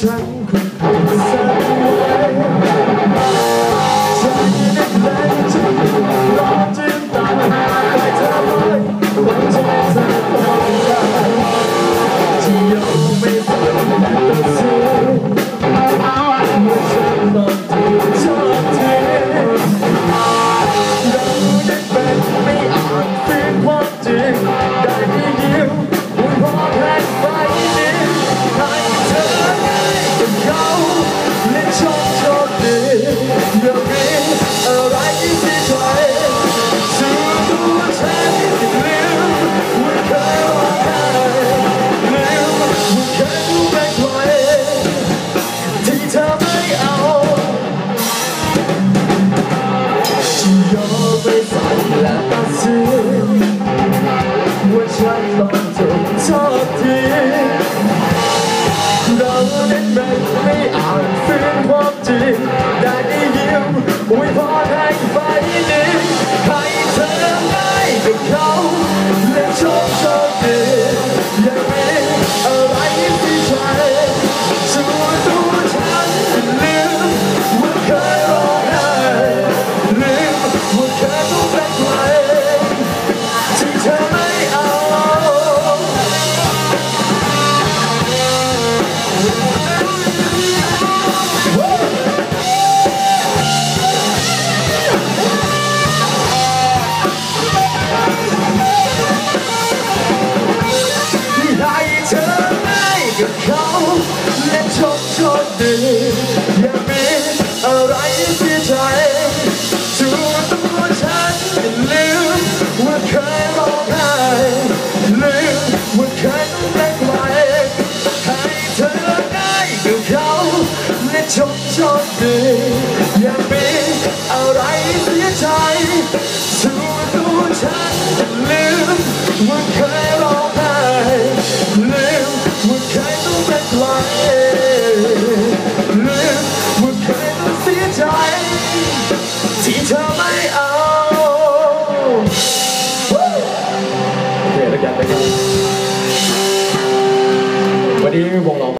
trying We've all had fighting it คโชคดีอย่ามีอะไรเสียใจส่วนตัวฉันลืมว่าเคยร้องไห้ลืมว่าเคยต้องได้ใครให้เธอได้กับเขาและโชคโชคดีอย่ามีอะไรเสียใจส่วนตัวฉันลืมว่าเคย ที่เธอไม่เอาเคแล้วกันนะครับวันนี้วงเรา